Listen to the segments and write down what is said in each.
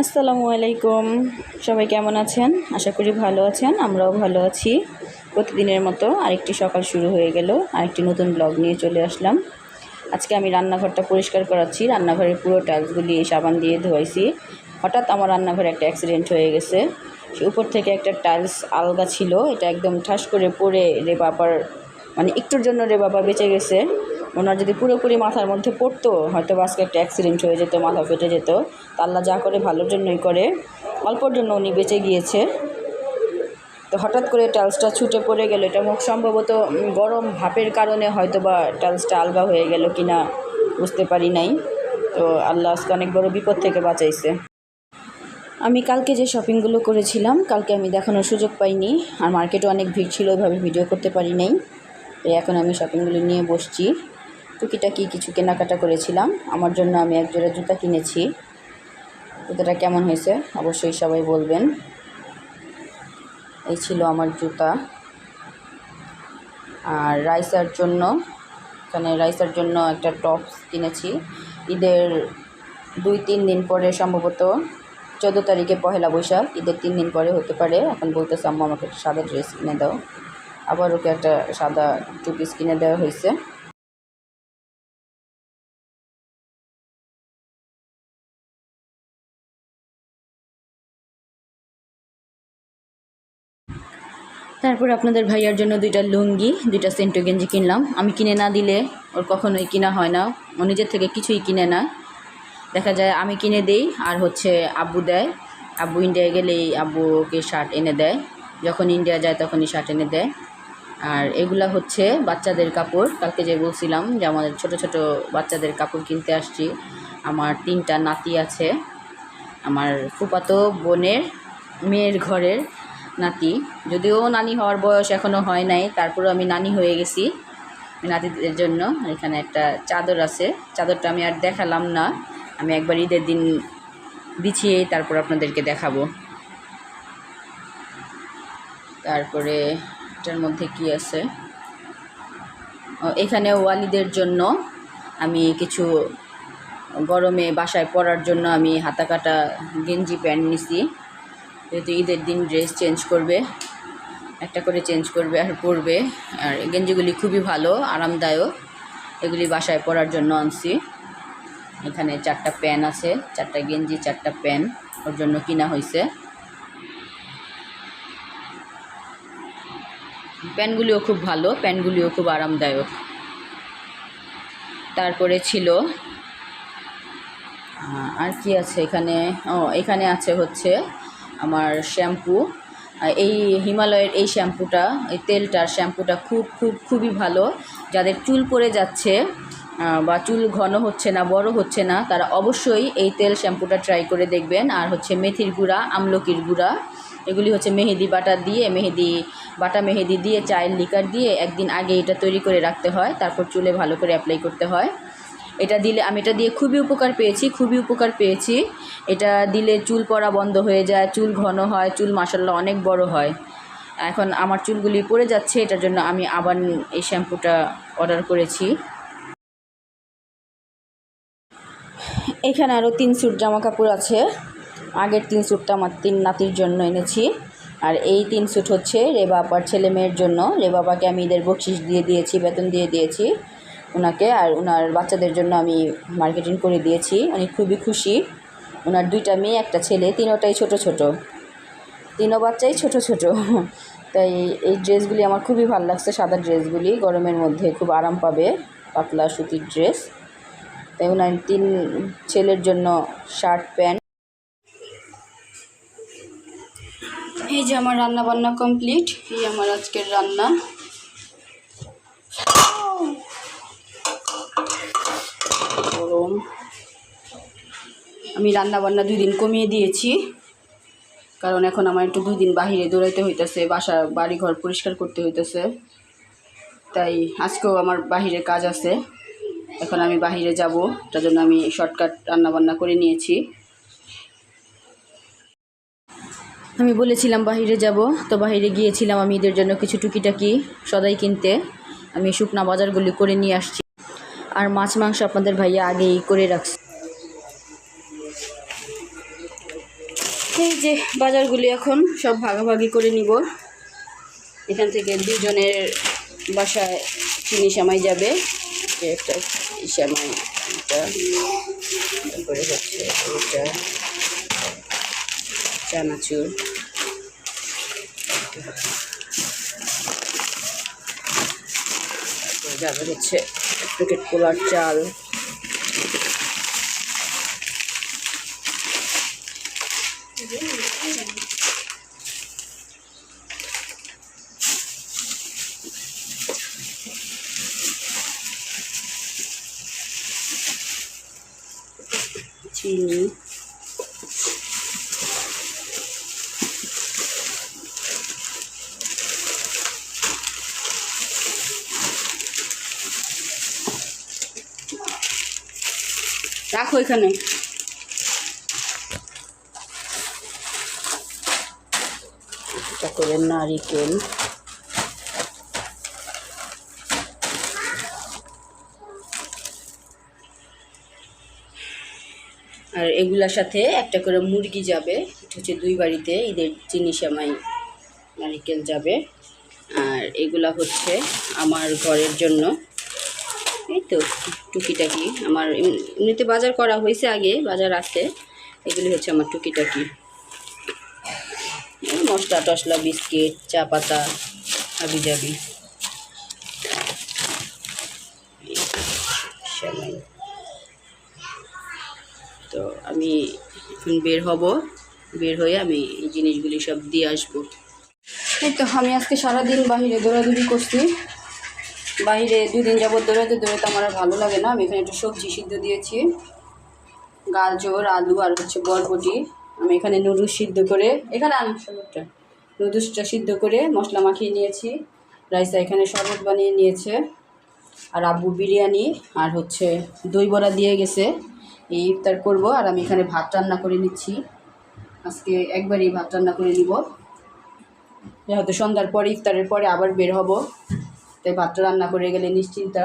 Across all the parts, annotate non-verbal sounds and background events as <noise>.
আসসালামু আলাইকুম। সবাই কেমন আছেন? আশা করি ভালো আছেন, আমরাও ভালো আছি। প্রতিদিনের মতো আরেকটি সকাল শুরু হয়ে গেল, আরেকটি নতুন ব্লগ নিয়ে চলে আসলাম। আজকে আমি রান্নাঘরটা পরিষ্কার করাচ্ছি, রান্নাঘরের পুরো টাইলসগুলি সাবান দিয়ে ধোয়াইছি। হঠাৎ আমার রান্নাঘরে একটা অ্যাক্সিডেন্ট হয়ে গেছে। উপর থেকে একটা টাইলস আলগা ছিল, এটা একদম ঠাস করে পড়ে রে বাবার মানে একটুর জন্য রে বাবা বেঁচে গেছে। ওনার যদি পুরোপুরি মাথার মধ্যে পড়তো, হয়তো আজকে একটা অ্যাক্সিডেন্ট হয়ে যেত, মাথা ফেটে যেত। তা আল্লাহ যা করে ভালোর জন্যই করে। অল্পর জন্য উনি বেঁচে গিয়েছে। তো হঠাৎ করে টাইলসটা ছুটে পড়ে গেল। এটা মুখ সম্ভবত গরম ভাপের কারণে হয়তো বা টাইলসটা আলগা হয়ে গেল কিনা বুঝতে পারি নাই। তো আল্লাহ আজকে অনেক বড় বিপদ থেকে বাঁচাইছে। আমি কালকে যে শপিংগুলো করেছিলাম, কালকে আমি দেখানোর সুযোগ পাইনি। আর মার্কেটে অনেক ভিড় ছিল, ওইভাবে ভিডিও করতে পারি নাই। তো এখন আমি শপিংগুলো নিয়ে বসছি। টুকিটাকি কিছু কেনাকাটা করেছিলাম। আমার জন্য আমি এক জোড়া জুতা কিনেছি। জুতাটা কেমন হয়েছে? অবশ্যই সবাই বলবেন। এই ছিল আমার জুতা। আর রাইসার জন্য, এখানে রাইসার জন্য একটা টপস কিনেছি। ঈদের দুই তিন দিন পরে সম্ভবত চোদ্দ তারিখে পহেলা বৈশাখ। ঈদের তিন দিন পরে হতে পারে। এখন বলতেছে, আম্মু, আমাকে একটা সাদা ড্রেস কিনে দাও। আবার ওকে একটা সাদা টু পিস কিনে দেওয়া হয়েছে। তারপর আপনাদের ভাইয়ার জন্য দুইটা লুঙ্গি, দুইটা সেন্টু গেঞ্জি কিনলাম। আমি কিনে না দিলে ওর কখনোই কিনা হয় না। ও নিজের থেকে কিছুই কিনে না। দেখা যায় আমি কিনে দিই আর হচ্ছে আব্বু দেয়। আব্বু ইন্ডিয়ায় গেলেই আব্বুকে শার্ট এনে দেয়। যখন ইন্ডিয়া যায় তখনই শার্ট এনে দেয়। আর এগুলা হচ্ছে বাচ্চাদের কাপড়। কালকে যে বলছিলাম যে আমাদের ছোট ছোট বাচ্চাদের কাপড় কিনতে আসছি। আমার তিনটা নাতি আছে। আমার ফুপাতো বোনের মেয়ের ঘরের নাতি। যদিও নানি হওয়ার বয়স এখনও হয় নাই, তারপরেও আমি নানি হয়ে গেছি নাতিদের জন্য। এখানে একটা চাদর আছে। চাদরটা আমি আর দেখালাম না। আমি একবার ঈদের দিন বিছিয়ে তারপর আপনাদেরকে দেখাবো। তারপরে এটার মধ্যে কি আছে? এখানে ওয়ালিদের জন্য আমি কিছু গরমে বাসায় পরার জন্য আমি হাতা কাটা গেঞ্জি প্যান্ট নিছি। যেহেতু ঈদের দিন ড্রেস চেঞ্জ করবে, একটা করে চেঞ্জ করবে আর পরবে। আর গেঞ্জিগুলি খুবই ভালো, আরামদায়ক। এগুলি বাসায় পরার জন্য আনছি। এখানে চারটা প্যান আছে, চারটা গেঞ্জি, চারটা প্যান ওর জন্য কিনা হয়েছে প্যান্টগুলিও খুব ভালো প্যান্টগুলিও খুব আরামদায়ক। তারপরে ছিল আর কি আছে এখানে? ও, এখানে আছে হচ্ছে আমার শ্যাম্পু। এই হিমালয়ের এই শ্যাম্পুটা, এই তেলটার শ্যাম্পুটা খুব খুব, খুবই ভালো। যাদের চুল পড়ে যাচ্ছে বা চুল ঘন হচ্ছে না, বড় হচ্ছে না, তারা অবশ্যই এই তেল শ্যাম্পুটা ট্রাই করে দেখবেন। আর হচ্ছে মেথির গুঁড়া, আমলকির গুঁড়া এগুলি হচ্ছে মেহেদি বাটা দিয়ে, মেহেদি বাটা মেহেদি দিয়ে, চায়ের লিকার দিয়ে একদিন আগে এটা তৈরি করে রাখতে হয়, তারপর চুলে ভালো করে অ্যাপ্লাই করতে হয়। এটা দিলে, আমি এটা দিয়ে খুবই উপকার পেয়েছি, খুবই উপকার পেয়েছি। এটা দিলে চুল পড়া বন্ধ হয়ে যায়, চুল ঘন হয়, চুল মাসাল্লাহ অনেক বড় হয়। এখন আমার চুলগুলি পড়ে যাচ্ছে, এটার জন্য আমি আবার এই শ্যাম্পুটা অর্ডার করেছি। এখানে আরও তিন স্যুট জামা কাপড় আছে। আগের তিন স্যুটটা আমার তিন নাতির জন্য এনেছি। আর এই তিন স্যুট হচ্ছে রেবা আপার ছেলে মেয়ের জন্য। রেবা আপাকে আমি ঈদের বকশিস দিয়ে দিয়েছি, বেতন দিয়ে দিয়েছি ওনাকে আর ওনার বাচ্চাদের জন্য আমি মার্কেটিং করে দিয়েছি। উনি খুবই খুশি। ওনার দুইটা মেয়ে, একটা ছেলে, তিনোটাই ছোট ছোট। তিনও বাচ্চাই ছোট ছোট। তাই এই ড্রেসগুলি আমার খুবই ভালো লাগছে, সাদা ড্রেসগুলি। গরমের মধ্যে খুব আরাম পাবে পাতলা সুতির ড্রেস। তাই ওনার তিন ছেলের জন্য শার্ট, প্যান্ট এই যে আমার রান্না বান্না কমপ্লিট, এই আমার আজকের রান্না। গরম। আমি রান্না বান্না দুই দিন কমিয়ে দিয়েছি, কারণ এখন আমার একটু দুই দিন বাহিরে দৌড়াইতে হইতেছে, বাসা বাড়ি ঘর পরিষ্কার করতে হইতেছে। তাই আজকেও আমার বাহিরে কাজ আছে, এখন আমি বাহিরে যাব, তার জন্য আমি শর্টকাট রান্না বান্না করে নিয়েছি। আমি বলেছিলাম বাইরে যাব, তো বাইরে গিয়েছিলাম আমি ঈদের জন্য কিছু টুকিটাকি সদাই কিনতে। আমি শুকনা বাজারগুলি করে নিয়ে আসছি। আর মাছ মাংস আপনাদের ভাইয়া আগেই করে রাখছি। এই যে বাজারগুলি এখন সব ভাগাভাগি করে নিব। এখান থেকে দুজনের বাসায় চিনি সামাই যাবে। একটা সামাই এটা হচ্ছে এটা চানাচুর। তারপরে হচ্ছে প্যাকেট পোলার চাল চিনি রাখো এখানে এটা করে নারিকেল। আর এগুলার সাথে একটা করে মুরগি যাবে। এটা হচ্ছে দুই বাড়িতে ঈদের চিনি সেমাই নারিকেল যাবে। আর এগুলা হচ্ছে আমার ঘরের জন্য। তো টুকিটাকি আমার এম- এমনিতে বাজার করা হয়েছে আগে, বাজার আছে। এগুলি হচ্ছে আমার টুকিটাকি। মশলা টশলা বিস্কিট, চা পাতা হাবি জাবি তো আমি এখন বের হব। বের হয়ে আমি এই জিনিসগুলি সব দিয়ে আসব। এই তো আমি আজকে সারাদিন বাহিরে দৌড়াদৌড়ি করছি। বাইরে দুদিন যাবত দৌড়াতে দৌড়াতে আমার ভালো লাগে না। আমি এখানে একটু সবজি সিদ্ধ দিয়েছি। গাজর, আলু আর হচ্ছে বরবটি। আমি এখানে নুডলস সিদ্ধ করে, এখানে আন শরবতটা নুডলসটা সিদ্ধ করে মশলা মাখিয়ে নিয়েছি। রাইসা এখানে শরবত বানিয়ে নিয়েছে। আর আব্বু বিরিয়ানি আর হচ্ছে দই বড়া দিয়ে গেছে। এই ইফতার করব আর আমি এখানে ভাত রান্না করে নিচ্ছি। আজকে একবারই ভাত রান্না করে নিব। যেহেতু সন্ধ্যার পরে, ইফতারের পরে আবার বের হব। তাই ভাতটা রান্না করে গেলে নিশ্চিন্তা।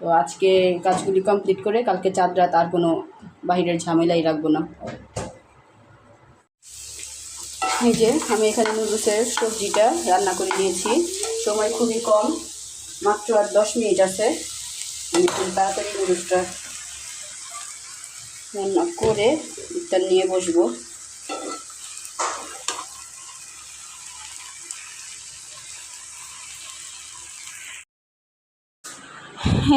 তো আজকে কাজগুলি কমপ্লিট করে কালকে চাঁদ রাত আর কোনো বাহিরের ঝামেলাই রাখব না। এই যে আমি এখানে নুডলসের সবজিটা রান্না করে নিয়েছি। সময় খুবই কম, মাত্র আর দশ মিনিট আছে। আমি খুব তাড়াতাড়ি নুডলসটা রান্না করে ইফতার নিয়ে বসবো।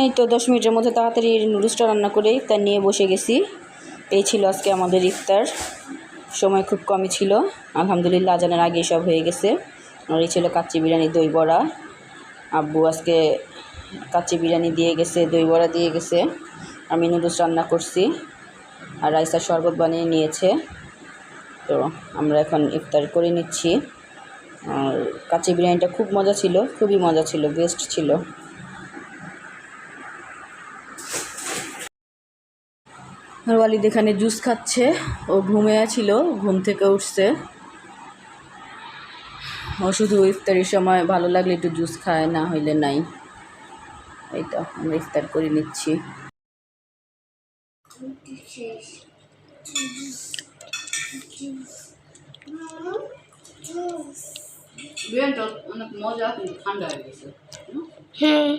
এই তো দশ মিনিটের মধ্যে তাড়াতাড়ি নুডলসটা রান্না করে ইফতার নিয়ে বসে গেছি। এই ছিল আজকে আমাদের ইফতার। সময় খুব কমই ছিল। আলহামদুলিল্লাহ আজানের আগে সব হয়ে গেছে। আর এই ছিল কাচ্চি বিরিয়ানি দই বড়া। আব্বু আজকে কাচ্চি বিরিয়ানি দিয়ে গেছে, দই বড়া দিয়ে গেছে। আমি নুডলস রান্না করছি। আর রাইসার শরবত বানিয়ে নিয়েছে। তো আমরা এখন ইফতার করে নিচ্ছি। আর কাচ্চি বিরিয়ানিটা খুব মজা ছিল, খুবই মজা ছিল বেস্ট ছিল। আর ওয়ালিদ এখানে জুস খাচ্ছে ও ঘুমে ছিল ঘুম থেকে উঠছে। ও শুধু ইফতারির সময় ভালো লাগলে একটু জুস খায় না হইলে নাই। এই তো আমরা ইফতার করে নিচ্ছি। অনেক মজা ঠান্ডা হয়ে গেছে হুম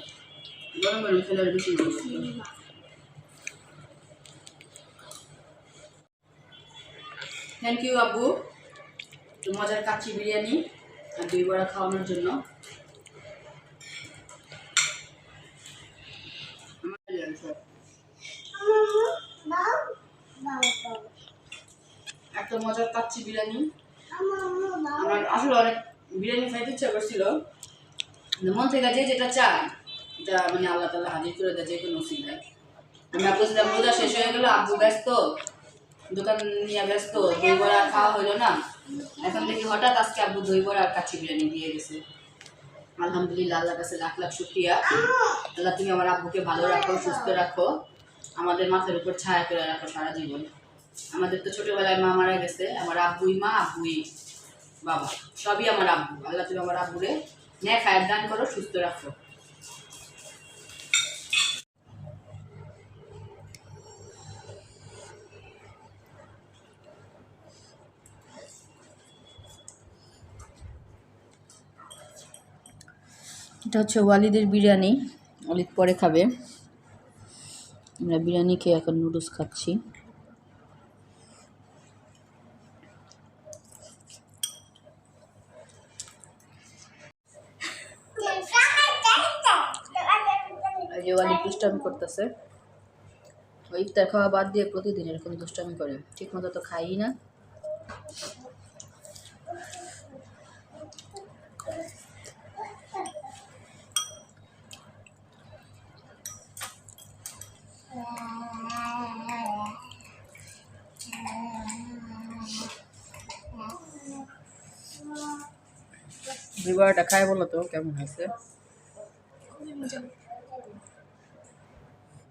গরম গরম খেলে আর বেশি মজা থ্যাংক ইউ আব্বু মজার কাচ্চি বিরিয়ানি আর দই বড়া খাওয়ানোর জন্য। একটা মজার কাচ্চি বিরিয়ানি। আমার আসলে অনেক বিরিয়ানি খাইতে ইচ্ছা করছিল। মন থেকে যে যেটা চায়, এটা মানে আল্লাহ তালা হাজির করে দেয়, যে কোনো সিলায় আমি ভাবছিলাম রোজা শেষ হয়ে গেলো, আব্বু ব্যস্ত। দোকান নিয়ে ব্যস্ত, দই বড়া খাওয়া হলো না। এখন দেখি হঠাৎ আজকে আব্বু দই বড়া আর কাচ্চি বিরিয়ানি দিয়ে গেছে। আলহামদুলিল্লাহ, আল্লাহর কাছে লাখ লাখ শুক্রিয়া। আল্লাহ তুমি আমার আব্বুকে ভালো রাখো, সুস্থ রাখো। আমাদের মাথার উপর ছায়া করে রাখো সারা জীবন। আমাদের তো ছোটবেলায় মা মারা গেছে, আমার আব্বুই মা, আব্বুই বাবা। সবই আমার আব্বু। আল্লাহ তুমি আমার আব্বুরে ন্যায় খায়ের দান করো, সুস্থ রাখো। এটা হচ্ছে ওয়ালিদের বিরিয়ানি। ওয়ালিদ পরে খাবে। আমরা বিরিয়ানি খেয়ে এখন নুডলস খাচ্ছি। যে ওয়ালিদ দুষ্টামি করতেছে। ওই ইফতার খাওয়া বাদ দিয়ে প্রতিদিন এরকম দুষ্টামি করে। ঠিক মতো তো খাই না। বিবাহটা খায় বলো তো কেমন হয়েছে?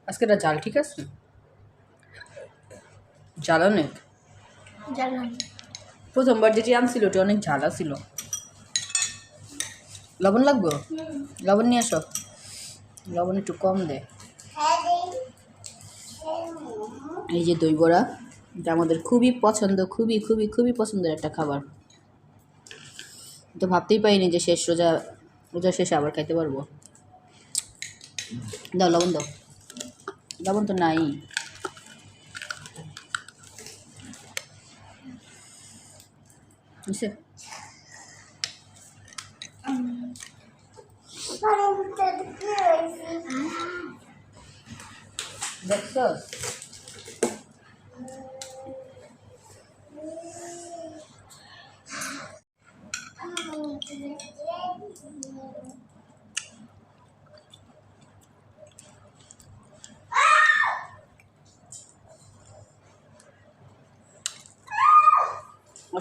আজকে এটা জাল ঠিক আছে? জাল অনেক? প্রথমবার যেটি আনছিল ওটি অনেক ঝালা ছিল। লবণ লাগবে? লবণ নিয়ে আসো। লবণ একটু কম দে। এই যে দই বড়া এটা আমাদের খুবই পছন্দ খুবই খুবই খুবই পছন্দের একটা খাবার। তো ভাবতেই পারিনি যে শেষ রোজা রোজা শেষে আবার খাইতে পারব। দাও, লবণ দাও। লবণ তো নাই। বুঝছে দেখছ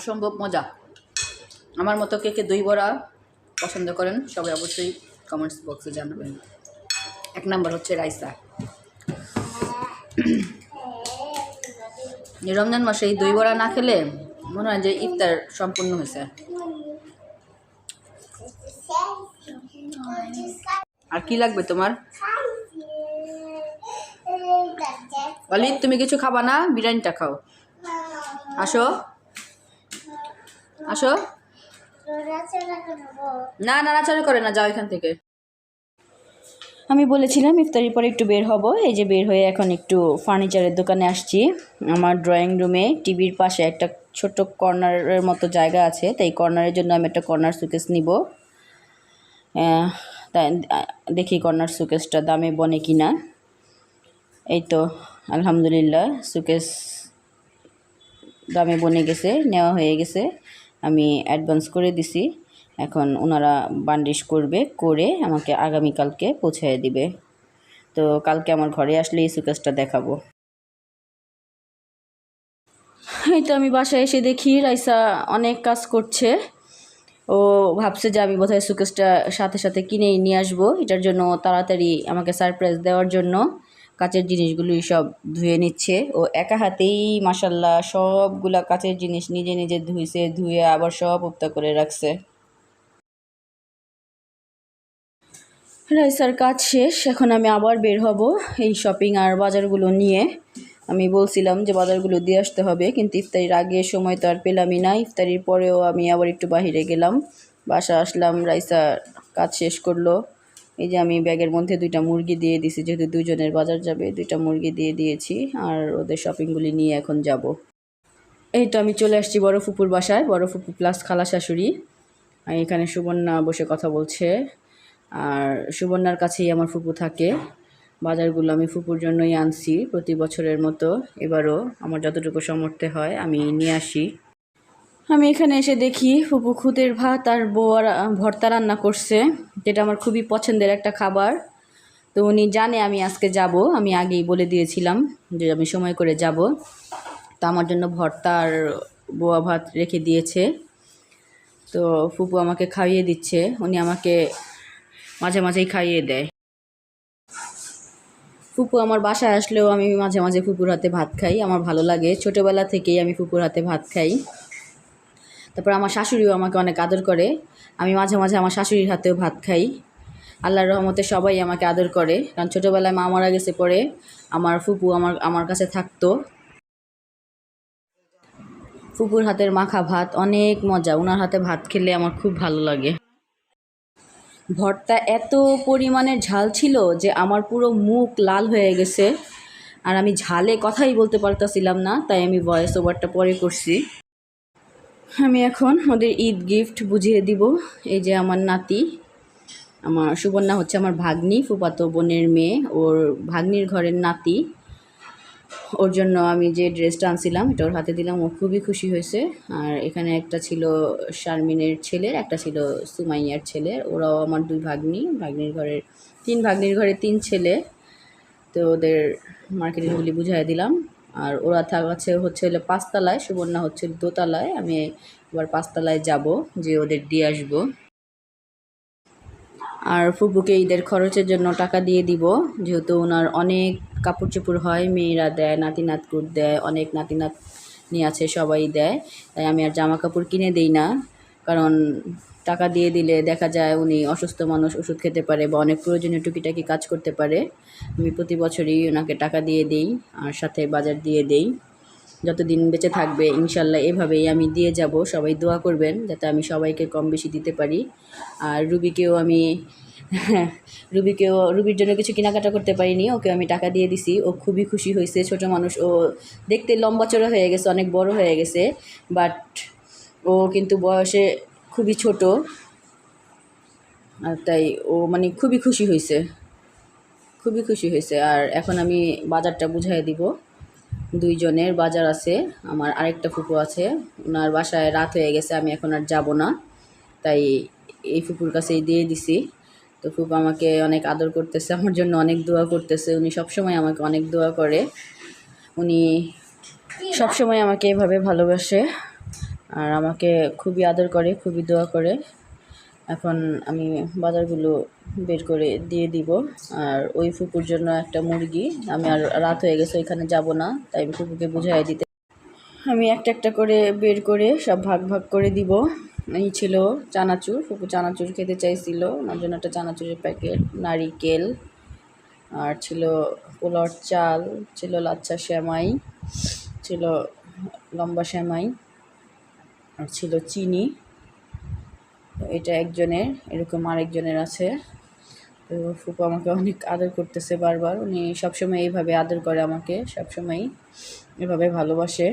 অসম্ভব মজা। আমার মতো কে কে দই বড়া পছন্দ করেন, সবাই অবশ্যই কমেন্টস বক্সে জানাবেন। এক নাম্বার হচ্ছে রাইসা। রমজান মাসে এই দই বড়া না খেলে মনে হয় যে ইফতার সম্পূর্ণ হয়েছে। আর কি লাগবে তোমার? অলিদ তুমি কিছু খাবা না? বিরিয়ানিটা খাও। আসো। আসো। না, নাড়াচাড়া করে না, যাও এখান থেকে। আমি বলেছিলাম ইফতারির পরে একটু বের হব। এই যে বের হয়ে এখন একটু ফার্নিচারের দোকানে আসছি। আমার ড্রয়িং রুমে টিভির পাশে একটা ছোট্ট কর্নারের মতো জায়গা আছে, তাই কর্নারের জন্য আমি একটা কর্নার সুকেস নিব। তাই দেখি কর্নার সুকেসটা দামে বনে কি না এই তো, আলহামদুলিল্লাহ, সুকেস দামে বনে গেছে, নেওয়া হয়ে গেছে। আমি অ্যাডভান্স করে দিছি। এখন ওনারা বান্ডিশ করবে, করে আমাকে আগামীকালকে পৌঁছায় দিবে। তো কালকে আমার ঘরে আসলে এই সুকেসটা দেখাবো। এই তো আমি বাসায় এসে দেখি, রাইসা অনেক কাজ করছে। ও ভাবছে যে আমি বোধহয় সুকেসটা সাথে সাথে কিনেই নিয়ে আসব। এটার জন্য তাড়াতাড়ি আমাকে সারপ্রাইজ দেওয়ার জন্য। কাচের জিনিসগুলোই সব ধুয়ে নিচ্ছে। ও একা হাতেই মাসাল্লাহ সবগুলা কাচের জিনিস নিজে নিজে ধুইছে, ধুয়ে আবার সব উপতা করে রাখছে। রাইসার কাজ শেষ, এখন আমি আবার বের হব এই শপিং আর বাজারগুলো নিয়ে। আমি বলছিলাম যে বাজারগুলো দিয়ে আসতে হবে, কিন্তু ইফতারির আগে সময় তো আর পেলামই না। ইফতারির পরেও আমি আবার একটু বাইরে গেলাম। বাসা আসলাম রাইসা কাজ শেষ করল। এই যে আমি ব্যাগের মধ্যে দুইটা মুরগি দিয়ে দিয়েছি যেহেতু দুজনের বাজার যাবে, দুইটা মুরগি দিয়ে দিয়েছি আর ওদের শপিংগুলি নিয়ে এখন যাব। এই তো আমি চলে আসছি বড় ফুপুর বাসায় বড় ফুপু প্লাস খালা শাশুড়ি। এখানে সুবর্ণা বসে কথা বলছে। আর সুবর্ণার কাছেই আমার ফুপু থাকে। বাজারগুলো আমি ফুপুর জন্যই আনছি প্রতি বছরের মতো। এবারও আমার যতটুকু সামর্থ্য হয় আমি নিয়ে আসি। আমি এখানে এসে দেখি ফুপু খুদের ভাত আর বোয়ার ভর্তা রান্না করছে, যেটা আমার খুবই পছন্দের একটা খাবার। তো উনি জানে আমি আজকে যাব, আমি আগেই বলে দিয়েছিলাম যে আমি সময় করে যাব। তো আমার জন্য ভর্তা আর বোয়া ভাত রেখে দিয়েছে। তো ফুপু আমাকে খাইয়ে দিচ্ছে, উনি আমাকে মাঝে মাঝেই খাইয়ে দেয়। ফুপু আমার বাসায় আসলেও আমি মাঝে মাঝে ফুপুর হাতে ভাত খাই, আমার ভালো লাগে। ছোটোবেলা থেকেই আমি ফুপুর হাতে ভাত খাই। তারপর আমার শাশুড়িও আমাকে অনেক আদর করে। আমি মাঝে মাঝে আমার শাশুড়ির হাতেও ভাত খাই। আল্লাহর রহমতে সবাই আমাকে আদর করে। কারণ ছোটোবেলায় মা মারা গেছে পরে আমার ফুপু আমার আমার কাছে থাকতো। ফুপুর হাতের মাখা ভাত অনেক মজা। ওনার হাতে ভাত খেলে আমার খুব ভালো লাগে। ভর্তা এত পরিমাণের ঝাল ছিল যে আমার পুরো মুখ লাল হয়ে গেছে। আর আমি ঝালে কথাই বলতে পারতাছিলাম না, তাই আমি ভয়েস ওভারটা পরে করছি। আমি এখন ওদের ঈদ গিফট বুঝিয়ে দিব। এই যে আমার নাতি, আমার সুবর্ণা হচ্ছে আমার ভাগ্নি, ফুপাতো বোনের মেয়ে, ওর ভাগ্নির ঘরের নাতি। ওর জন্য আমি যে ড্রেসটা আনছিলাম, এটা ওর হাতে দিলাম, ও খুবই খুশি হয়েছে। আর এখানে একটা ছিল শারমিনের ছেলের, একটা ছিল সুমাইয়ার ছেলের, ওরাও আমার দুই ভাগ্নি, ভাগ্নির ঘরের, তিন ভাগ্নির ঘরে তিন ছেলে। তো ওদের মার্কেটিংগুলি বুঝাই দিলাম। আর ওরা থাকছে হচ্ছে হলো পাঁচতলায়, সুবর্ণা হচ্ছে দোতলায়। আমি এবার পাঁচতলায় যাব, যে ওদের দিয়ে আসব। আর ফুপুকে ঈদের খরচের জন্য টাকা দিয়ে দিব, যেহেতু ওনার অনেক কাপড় চোপড় হয়, মেয়েরা দেয় নাতি নাতকুট দেয়, অনেক নাতি নাত নিয়ে আছে, সবাই দেয়। তাই আমি আর জামা কাপড় কিনে দিই না, কারণ টাকা দিয়ে দিলে দেখা যায় উনি অসুস্থ মানুষ ওষুধ খেতে পারে বা অনেক প্রয়োজনীয় টুকিটাকি কাজ করতে পারে, আমি প্রতি বছরই ওনাকে টাকা দিয়ে দিই আর সাথে বাজার দিয়ে দেই। যতদিন বেঁচে থাকবে, ইনশাল্লাহ এভাবেই আমি দিয়ে যাব। সবাই দোয়া করবেন যাতে আমি সবাইকে কম বেশি দিতে পারি। আর রুবিকেও আমি <laughs> রুবিকেও, রুবির জন্য কিছু কেনাকাটা করতে পারিনি, ওকে আমি টাকা দিয়ে দিছি। ও খুবই খুশি হয়েছে, ছোট মানুষ। ও দেখতে লম্বা চড়া হয়ে গেছে, অনেক বড় হয়ে গেছে। বাট ও কিন্তু বয়সে খুবই ছোট। আর তাই ও মানে খুবই খুশি হয়েছে খুবই খুশি হয়েছে আর এখন আমি বাজারটা বুঝাই দিব। দুইজনের বাজার আছে, আমার আরেকটা ফুপু আছে। ওনার বাসায় রাত হয়ে গেছে, আমি এখন আর যাব না। তাই এই ফুপুর কাছেই দিয়ে দিছি। তো ফুপু আমাকে অনেক আদর করতেছে, আমার জন্য অনেক দোয়া করতেছে। উনি সবসময় আমাকে অনেক দোয়া করে। উনি সবসময় আমাকে এভাবে ভালোবাসে। আর আমাকে খুবই আদর করে, খুবই দোয়া করে। এখন আমি বাজারগুলো বের করে দিয়ে দিব। আর ওই ফুকুর জন্য একটা মুরগি। আমি আর রাত হয়ে গেছে, ওইখানে যাব না। তাই আমি ফুকুকে বুঝাই দিতে আমি একটা একটা করে বের করে সব ভাগ ভাগ করে দিব। এই ছিল চানাচুর। ফুপু চানাচুর খেতে চাইছিল। ওনার জন্য একটা চানাচুরের প্যাকেট, নারিকেল। আর ছিল পোলার চাল, ছিল লাচ্ছা শ্যামাই, ছিল লম্বা শ্যামাই। আর ছিল চিনি। এটা একজনের, এরকম আরেকজনের আছে। তো ফুপু আমাকে অনেক আদর করতেছে বারবার। উনি সবসময় এইভাবে আদর করে আমাকে সবসময়ই এভাবে ভালোবাসে।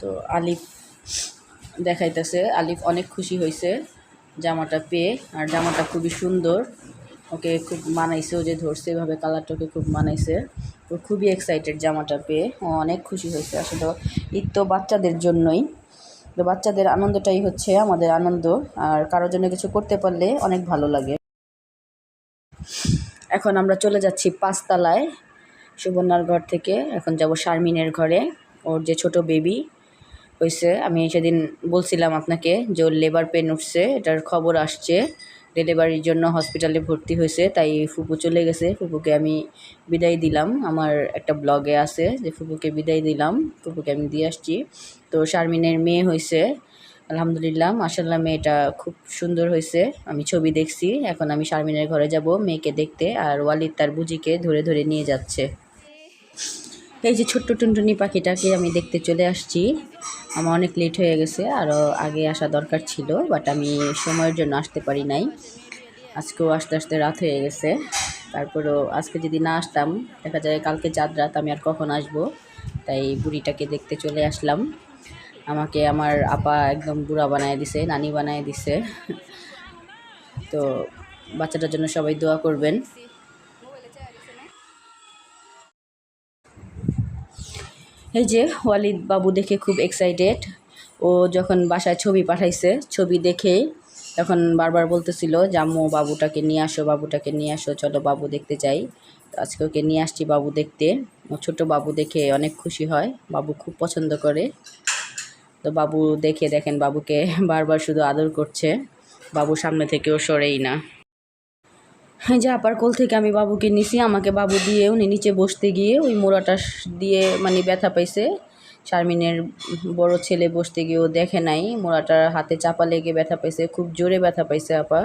তো আলিফ দেখাইতেছে। আলিফ অনেক খুশি হয়েছে জামাটা পেয়ে, আর জামাটা খুবই সুন্দর। ওকে খুব মানাইছে, ও যে ধরছে, এভাবে কালারটা ওকে খুব মানাইছে। ও খুবই এক্সাইটেড জামাটা পেয়ে। অনেক খুশি হয়েছে আসলে। ঈদ তো বাচ্চাদের জন্যই। তো বাচ্চাদের আনন্দটাই হচ্ছে আমাদের আনন্দ। আর কারোর জন্য কিছু করতে পারলে অনেক ভালো লাগে। এখন আমরা চলে যাচ্ছি পাঁচতলায় সুবর্ণার ঘর থেকে। এখন যাব শারমিনের ঘরে। ওর যে ছোট বেবি হয়েছে, আমি সেদিন বলছিলাম আপনাকে যে ওর লেবার পেন উঠছে, এটার খবর আসছে। ডেলিভারির জন্য হসপিটালে ভর্তি হয়েছে, তাই ফুপু চলে গেছে। ফুপুকে আমি বিদায় দিলাম। আমার একটা ব্লগে আছে যে ফুপুকে বিদায় দিলাম। ফুপুকে আমি দিয়ে আসছি। তো শারমিনের মেয়ে হয়েছে। আলহামদুলিল্লাহ মাসাল্লাহ মেয়েটা খুব সুন্দর হয়েছে। আমি ছবি দেখছি। এখন আমি শারমিনের ঘরে যাব, মেয়েকে দেখতে। আর ওয়ালিদ তার বুজিকে ধরে ধরে নিয়ে যাচ্ছে। এই যে ছোট্ট টুনটুনি পাখিটাকে আমি দেখতে চলে আসছি। আমার অনেক লেট হয়ে গেছে আরও আগে আসা দরকার ছিল বাট আমি সময়ের জন্য আসতে পারি নাই। আজকেও আসতে আসতে রাত হয়ে গেছে। তারপরেও আজকে যদি না আসতাম, দেখা যায় কালকে চাঁদ রাত, আমি আর কখন আসব? তাই বুড়িটাকে দেখতে চলে আসলাম। আমাকে আমার আপা একদম বুড়া বানায় দিছে, নানি বানায় দিছে। তো বাচ্চাটার জন্য সবাই দোয়া করবেন। এই যে ওয়ালিদ বাবু দেখে খুব এক্সাইটেড ও যখন বাসায় ছবি পাঠাইছে, ছবি দেখে তখন বারবার বলতেছিল যে, আম্মু, বাবুটাকে নিয়ে আসো, বাবুটাকে নিয়ে আসো, চলো বাবু দেখতে তো আজকে ওকে নিয়ে আসছি বাবু দেখতে। ও ছোটো বাবু দেখে অনেক খুশি হয়, বাবু খুব পছন্দ করে। তো বাবু দেখে দেখেন, বাবুকে বারবার শুধু আদর করছে। বাবু সামনে থেকেও সরেই না। যে আপার কোল থেকে আমি বাবুকে নিছি, আমাকে বাবু দিয়ে উনি নিচে বসতে গিয়ে ওই মোড়াটা দিয়ে মানে ব্যথা পাইছে। শারমিনের বড় ছেলে বসতে গিয়েও দেখে নাই মোড়াটার হাতে চাপা লেগে ব্যথা পাইছে, খুব জোরে ব্যথা পাইছে আপা।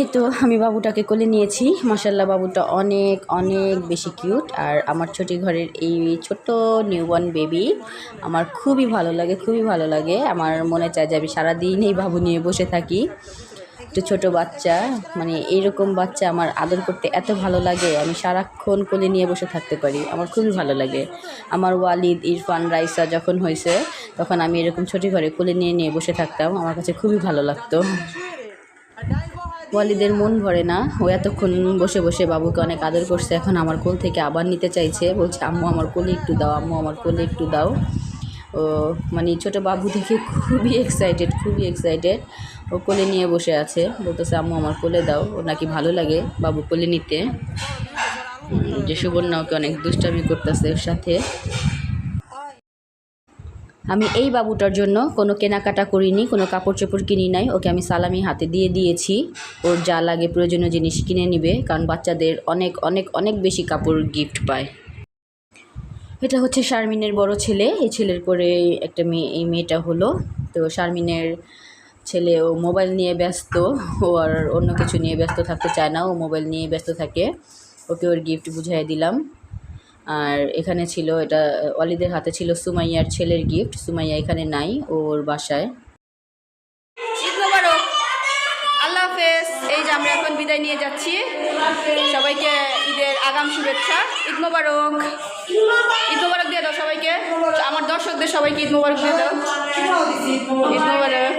এই তো, আমি বাবুটাকে কোলে নিয়েছি। মাসাল্লাহ বাবুটা অনেক অনেক বেশি কিউট আর আমার ছোটি ঘরের এই ছোট্ট নিউবর্ন বেবি আমার খুবই ভালো লাগে, খুবই ভালো লাগে। আমার মনে চায় যে আমি সারাদিন এই বাবু নিয়ে বসে থাকি। ছোটো বাচ্চা মানে এইরকম বাচ্চা আমার আদর করতে এত ভালো লাগে। আমি সারাক্ষণ কোলে নিয়ে বসে থাকতে পারি, আমার খুবই ভালো লাগে। আমার ওয়ালিদ ইরফান রাইসা যখন হয়েছে, তখন আমি এরকম ছোটি ঘরে কোলে নিয়ে নিয়ে বসে থাকতাম, আমার কাছে খুবই ভালো লাগতো। ওয়ালিদের মন ভরে না, ও এতক্ষণ বসে বসে বাবুকে অনেক আদর করছে, এখন আমার কোল থেকে আবার নিতে চাইছে, বলছে, আম্মু, আমার কোলে একটু দাও, আম্মু, আমার কোলে একটু দাও। ও মানে ছোটো বাবু থেকে খুবই এক্সাইটেড খুবই এক্সাইটেড ও কোলে নিয়ে বসে আছে। বলতেছে, আম্মু, আমার কোলে দাও ও নাকি ভালো লাগে বাবু কোলে নিতে। যে সুবর্ণা ওকে অনেক দুষ্টামি করতেছে ওর সাথে। আমি এই বাবুটার জন্য কোনো কেনাকাটা করিনি, কোনো কাপড় চোপড় কিনি নাই। ওকে আমি সালামি হাতে দিয়ে দিয়েছি। ওর যা লাগে প্রয়োজনীয় জিনিস কিনে নিবে, কারণ বাচ্চাদের অনেক অনেক অনেক বেশি কাপড় গিফট পায়। এটা হচ্ছে শারমিনের বড় ছেলে। এই ছেলের পরে একটা মেয়ে, এই মেয়েটা হলো। তো শারমিনের ছেলে ও মোবাইল নিয়ে ব্যস্ত। ও আর অন্য কিছু নিয়ে ব্যস্ত থাকতে চায় না। ও মোবাইল নিয়ে ব্যস্ত থাকে। ওকে ওর গিফট বুঝাই দিলাম। আর এখানে ছিল এটা, অলিদের হাতে ছিল সুমাইয়ার ছেলের গিফট সুমাইয়া এখানে নাই ওর বাসায়। আল্লাহ হাফেজ। এই যে আমরা এখন বিদায় নিয়ে যাচ্ছি। সবাইকে ঈদের আগাম শুভেচ্ছা। ঈদ মোবারক। ঈদ মোবারক দিয়ে দাও সবাইকে। আমার দর্শকদের সবাইকে ঈদ মোবারক দিয়ে দাও। ঈদ মোবারক।